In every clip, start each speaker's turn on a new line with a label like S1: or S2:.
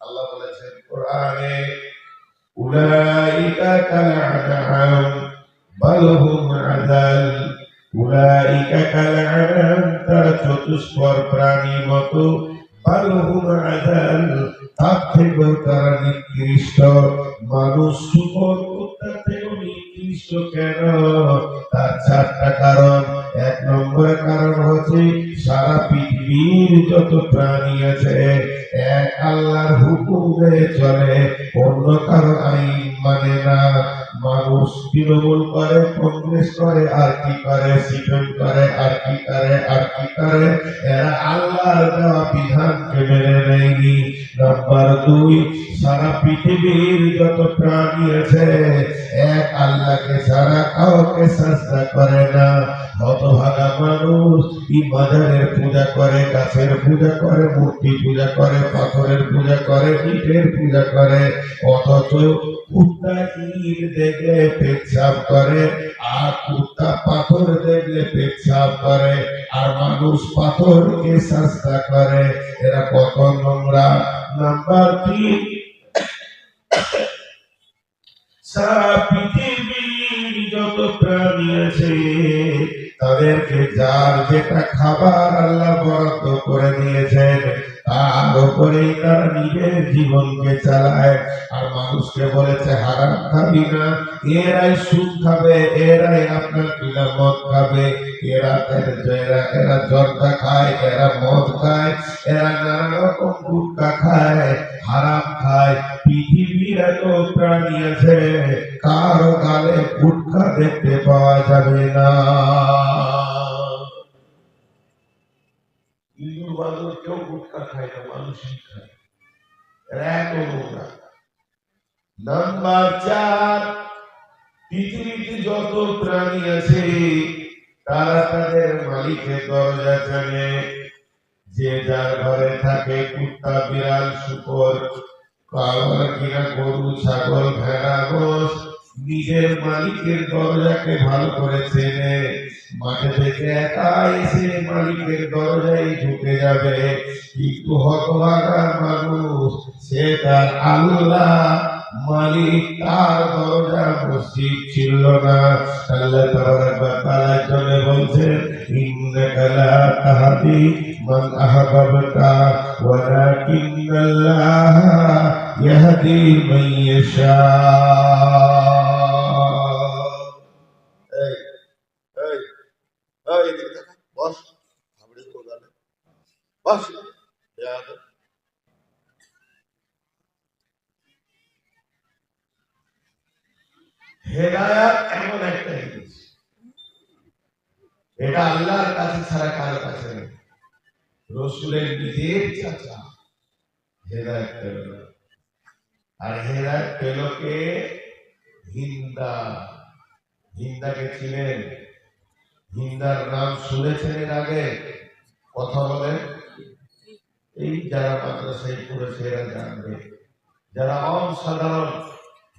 S1: আল্লাহ বলেছেন, কোরআনে উলাইকা কালআনআম বাল হুম আযাল, উলাইকা তারা প্রাণী মতো, বাল হুম আযাল, তার তারা নিকৃষ্ট। মানুষ শুকর কুত্তার থেকেও নিকৃষ্ট কেন? তার চারটা কারণ করে, আর কি করে সিপিএম করে, আর কি করে, আর কি করে? এরা আল্লাহর দেওয়া বিধানকে মেনে নেয়নি। নাম্বার দুই, সারা পৃথিবীর যত প্রাণী আছে, এক আল্লাহকে ছাড়া কাউকে সাজদা করে না। হতভাগা মানুষ ই বাজারের পূজা করে, গাছের পূজা করে মূর্তি পূজা করে, পাথরের পূজা করে, ইটের পূজা করে। অথচ কুত্তা ইট দেখলে পেচ্ছাপ করে, আর কুত্তা পাথর দেখলে পেচ্ছাপ করে, আর মানুষ পাথরকে সাজদা করে। এরা কত নোংরা। নাম্বার তিন। সারা পৃথিবীর যত প্রাণী আছে। তাদেরকে যার যেটা খাবার আল্লাহ বরাদ্দ করে দিয়েছেন উপরেই নিজের জীবনকে চালায়। আর মানুষকে বলেছে, হারাম খাবি না। এরাই খাবে, এরাই আপনার মদ খাবে। এরা এরা এরা জর্দা খায়, এরা মদ খায়, এরা নানা রকম গুটকা খায়, হারাম খায়। পৃথিবীর এত প্রাণী আছে, কারও গালে গুটকা দেখতে পাওয়া যাবে না হিন্দু মানুষ খায় নোংরা নাম্বার চার পৃথিবীতে যত প্রাণী আছে তারা তাদের মালিকের দরজা জানে যে যার ঘরে থাকে কুত্তা বিড়াল শুকর কাবার কিনা গরু ছাগল ভেড়া মোষ নিজের মালিকের দরজাকে ভালো করে চেনে। মাঠে থেকে একা এসে মালিকের দরজায় ঢুকে যাবে। কিন্তু হতভাগা মানুষ, সে তার আল্লাহ। মালিক তার দরজা মসজিদ ছিল না। আল্লাহ তাআলা জন্য বলছেন, ইন্নাকা লা তাহদি মান আহবাবতা, ওয়ালাকিন্নাল্লাহ ইয়াহদি মান
S2: এই এই এই এদিকে দেখা বস হাবড়ে কোদালে বস বেয়াদব।
S1: হেদায়াত এমন একটা এটা আল্লাহর কাছে ছাড়া কারও কাছে নেই। রসুলের নিজের চাচা হেদায়ত পেল। আর হেদায়ত পেল কে? হিন্দা। হিন্দাকে ছিলেন হিন্দার নাম শুনেছেন এর আগে? কথা বলেন। এই যারা মাদ্রাসায় পড়েছে এরা জানবে। যারা অসাধারণ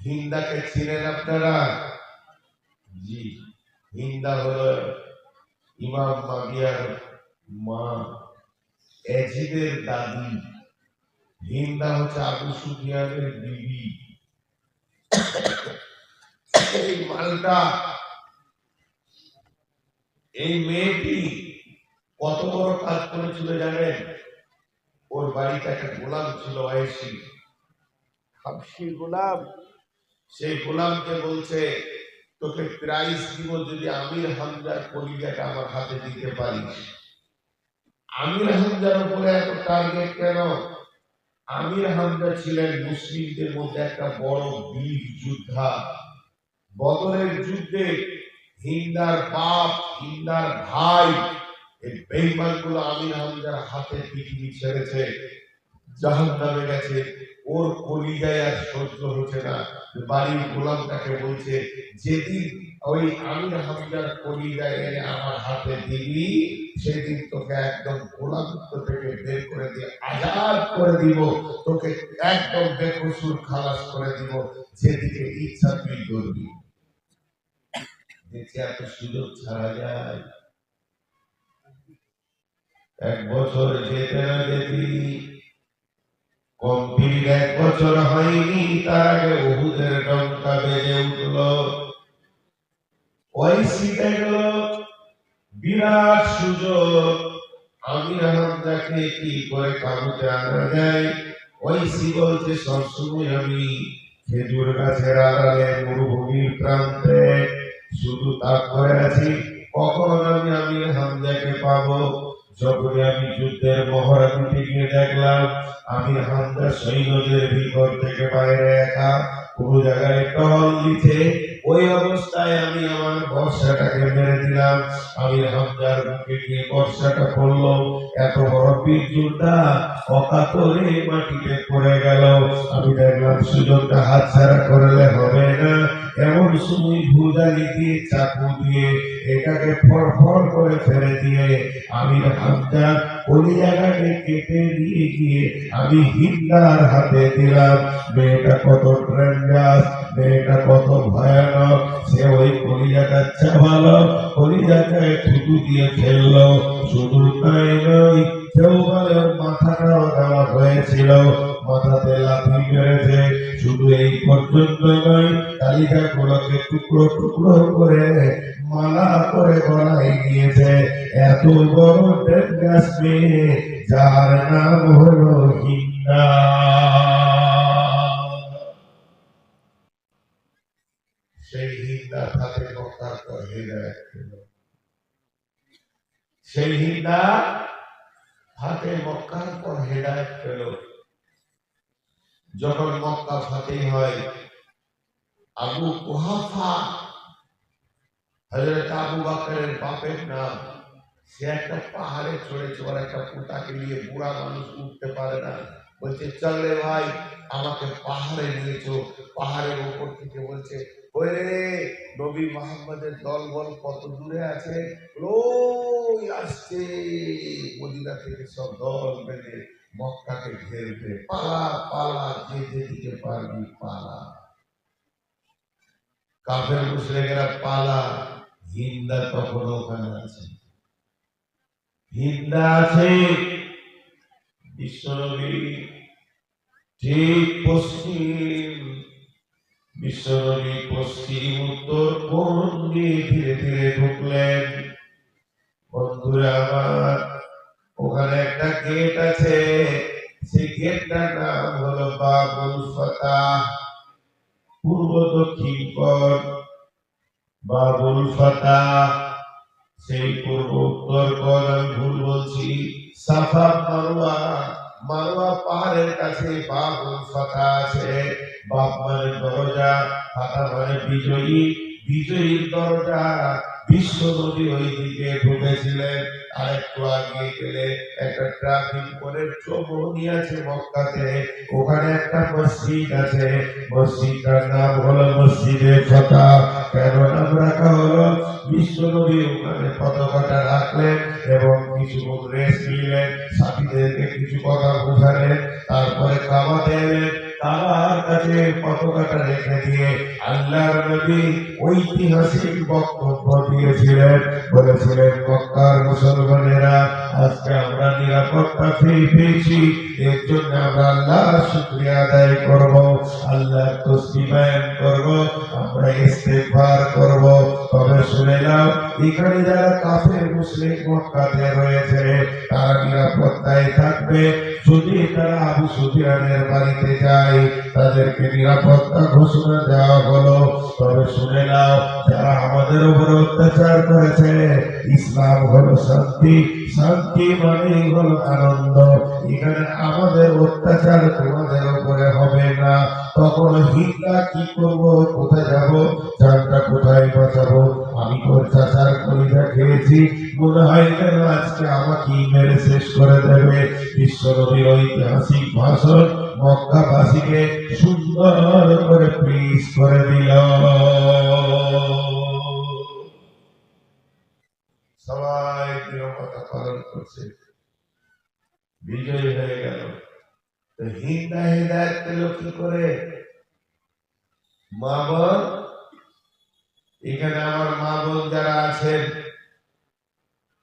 S1: হিন্দাকে ছিলেন আপনারা? জি, হিন্দা হলো ইমাম মাগিয়ার মা। এজিদের দাদি হিন্দা হচ্ছে আবু সুফিয়ানের বিবি। এই মালটা, এই মেয়েটি কত বড় কাজ করেছিল জানেন? ওর বাড়িতে একটা গোলাম ছিল আয়েসি হাবশি গোলাম? সেই গোলামকে বলছে, তোকে প্রাইজ দিব যদি আমির হামজার কলিজাটা আমার হাতে দিতে পারিস আমির হামজার উপরে এত টার্গেট কেন? আমির হামজা ছিলেন মুসলিমদের মধ্যে একটা বড় বীর যোদ্ধা। বদরের যুদ্ধে হিন্দার বাপ, হিন্দার ভাই, এই বেইমানগুলো আমির হামজার হাতে পৃথিবী ছেড়েছে। জাহান নামে গেছে, ওর কলিজায় আর সহ্য হচ্ছে না। বাড়ির গোলামটাকে বলছে, যেদিন ওই আমির হামজার কলিজায় এনে আমার হাতে দিবি সেদিন তোকে একদম গোলামত্ব থেকে বের করে দিয়ে আজাদ করে দিব। তোকে একদম বেকসুর খালাস করে দিব, যেদিকে ইচ্ছা তুই করবি। দেখছি এত সুযোগ ছাড়া যায়। এক বছর যেতে না যেতে কমপ্লিট এক বছর হয়নি তার আগে ওহুদের টঙ্কা বেজে উঠল। ওই সিটে গেল বিরাট সুযোগ। আমির হামদাকে কি করে কাবুতে আনা যায় ওই সি বলছে সবসময় আমি খেজুর গাছের আড়ালে মরুভূমির প্রান্তে শুধু তাক করে আছি। কখন আমি আমির হামদাকে পাবো? যখনই আমি যুদ্ধের মহড়া গিয়ে দেখলাম, আমি হামদা সৈন্যদের ভিতর থেকে বাইরে একা কোন জায়গায় টল দিতে ওই অবস্থায় আমি আমার বর্ষাটাকে মেরে দিলাম। আমি হামদার বুকে গিয়ে বর্ষাটা পড়ল। এত বড় যোদ্ধা অকাতরে মাটিতে পড়ে গেল। আমি দেখলাম সুযোগটা হাত হাতছাড়া করলে হবে না। এমন সময় ভুজালি দিয়ে চাকু দিয়ে এটাকে ফড়ফড় করে ফেলে দিয়ে আমি হামদা ওই জায়গাকে কেটে দিয়ে গিয়ে আমি হিন্দার হাতে দিলাম। মেয়েটা কত ট্রেন্ডাস মেয়েটা কত ভয়ানক? সে ওই কলিজাটা চাবালো কলিজাকে থুতু দিয়ে ফেলল। শুধু তাই নয় কেউ বলে মাথাটাও দেওয়া হয়েছিল। মাথাতে লাথি মেরেছে। শুধু এই পর্যন্ত নয় কালিকা গুলোকে টুকরো টুকরো করে মালা করে গলায় গিয়েছে এত বড় ডেঙ্গাস মেয়ে, যার নাম হাতে মক্কার পর হেদায়ত পেল। যখন মক্কা ফাতে হয়, আবু কুহাফা, হযরত আবু বকরের বাপের নাম, সে একটা পাহাড়ে চড়েছে একটা পুতাকে নিয়ে বুড়া মানুষ উঠতে পারে না। বলছে, চল ভাই, আমাকে পাহাড়ে নিয়েছো পাহাড়ের উপর থেকে বলছে নবী মোহাম্মদের দল বল কত দূরে আছে? ওই মদিনা থেকে সব দল বেঁধে মক্কাকে ঘেরবে। পালা পালা, যে যেদিকে পারবি পালা। কাফের মুশরিকেরা পালা। হিন্দা তখন ওখানে আছে। হিন্দা আছে। বিশ্বনবী ঠিক পশ্চিম বিশ্বনবী পশ্চিম উত্তর কোন দিয়ে ধীরে ধীরে ঢুকলেন? বন্ধুরা আমার, ওখানে একটা গেট আছে। সেই গেটটার নাম হলো বাবুল ফাতাহ, পূর্ব দক্ষিণ পথ বাবুল ফাতাহ, সেই পূর্ব উত্তর পথ আমি ভুল বলছি, সাফা মারোয়া মারোয়া পাহাড়ের কাছে বাবুল ফাঁকা আছে। বাপ মানে দরজা ফাতা মানে বিজয়ী। বিজয়ীর দরজা বিশ্ব নদী ওই দিকে ঢুকেছিলেন। একটু ট্রাফিক করে চৌমনি আছে ওখানে একটা মসজিদ আছে। মসজিদটার নাম হলো মসজিদে নাম রাখা হলো? বিশ্ব নবী ওখানে রাখলেন এবং কিছু রেস্ট নিলেন। সাথীদেরকে কিছু কথা বোঝালেন। তারপরে কাবাতে এলেন। কাবার কাছে পতাকাটা রেখে দিয়ে আল্লাহর নবী ঐতিহাসিক বক্তব্য দিয়েছিলেন। বলেছিলেন, মক্কার মুসলমানেরা, আজকে আমরা নিরাপত্তা ফিরে পেয়েছি। এর জন্য আমরা আল্লাহ শুক্রিয়া আদায় করব আল্লাহ তসবিবায়ন করব, আমরা ইস্তেগফার করব। তবে শুনে নাও এখানে যারা কাফের, মুসলিম মক্কাতে রয়েছে, তারা নিরাপত্তায় থাকবে। যদি তারা আবু সুফিয়ানের বাড়িতে যায়, তাদেরকে নিরাপত্তা ঘোষণা দেওয়া হলো। তবে শুনে নাও, যারা আমাদের উপর অত্যাচার করেছে, ইসলাম হলো শান্তি। শান্তি মানেই হলো আনন্দ। এখানে আমাদের অত্যাচার তোমাদের উপরে হবে না। তখন হিন্দা কি করব? কোথায় যাব? জানটা কোথায় বাঁচাবো? আমি চাচার কলিজা খেয়েছি। মনে হয় যেন আজকে আমাকে মেরে শেষ করে দেবে। বিশ্বনবীর ঐতিহাসিক ভাষণ মক্কাবাসীকে সুন্দর করে প্লিজ করে দিল। সবাই নিরবতা পালন করছে। বিজয় হয়ে গেল। তো হিন্দা হেদায়ত পেল কি করে মা এখানে আমার মা বোন যারা আছেন,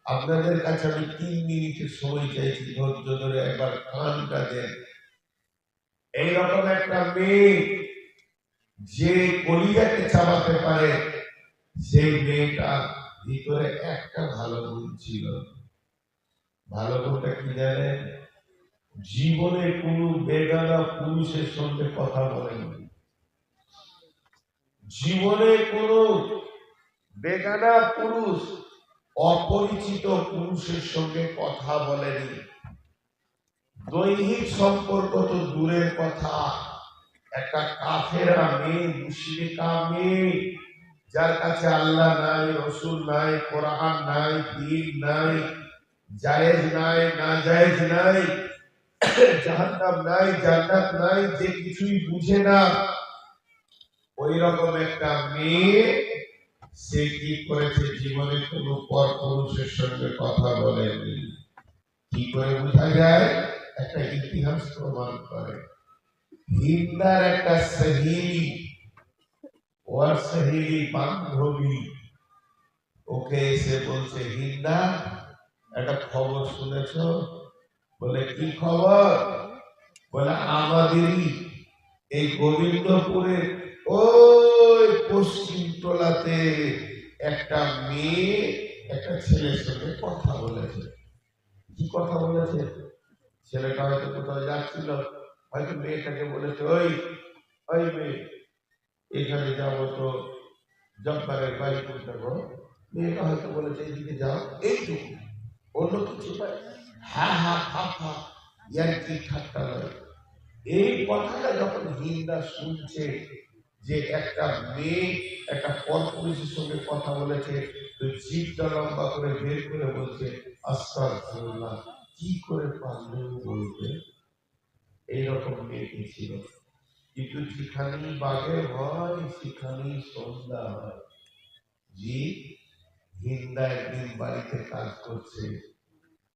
S1: আপনাদের কাছে আমি তিন মিনিটের সময় চাইছি, ধৈর্য ধরে একবার কানটা দেন। এইরকম একটা মেয়ে যে কলিজাকে চালাতে পারে, সেই মেয়েটা ভিতরে একটা ভালো গুণ ছিল। ভালো গুণটা কি জানেন? জীবনে কোনো বেগানা পুরুষের সঙ্গে কথা বলেনি জীবনে কোনো বেগানা পুরুষ, অপরিচিত পুরুষের সঙ্গে কথা বলেনি। দৈহিক সম্পর্ক তো দূরের কথা। একটা কাফেরা মেয়ে, মুশরিকা মেয়ে, যার কাছে আল্লাহ নাই, রসুল নাই, কোরআন নাই দিন নাই, জায়েজ নাই না জায়েজ নাই, জাহান্নাম নাই, জান্নাত নাই, যে কিছুই বুঝে না ওই রকম একটা মেয়ে, সে কি করেছে জীবনে কোনো পর পুরুষের সঙ্গে কথা বলেনি। কি করে বোঝা যায়? একটা ইতিহাস প্রমাণ করে। হিন্দার একটা সহিলি, ওর সহিলি বান্ধবী, ওকে এসে বলছে, হিন্দা, একটা খবর শুনেছ? বলে, কি খবর? বলে, আমাদেরই এই গোবিন্দপুরের ওই পশ্চিম টোলাতে একটা মেয়ে একটা ছেলের সঙ্গে কথা বলেছে। কি কথা বলেছে? ছেলেটা হয়তো কোথাও যাচ্ছিল, হয়তো মেয়েটাকে বলেছে, ওই ওই মেয়ে, এখানে যাব তো, জব্বারের বাড়ি করতে গো মেয়েটা হয়তো বলেছে, এইদিকে যাও, এইটুকু, অন্য কিছু হ্যাঁ হা হা, ইয়ার কি ঠাট্টা নয়। এই কথাটা যখন হিন্দা শুনছে যে একটা মেয়ে একটা পথ পুলিশের সঙ্গে কথা বলেছে, তো জিভটা লম্বা করে বের করে বলছে, আস্তাগফিরুল্লাহ, কি করে পারলে ও বলবে এইরকম মেয়েটি ছিল। কিন্তু যেখানে বাঘে হয় সেখানেই সন্ধ্যা হয়। জি হিন্দা একদিন বাড়িতে কাজ করছে।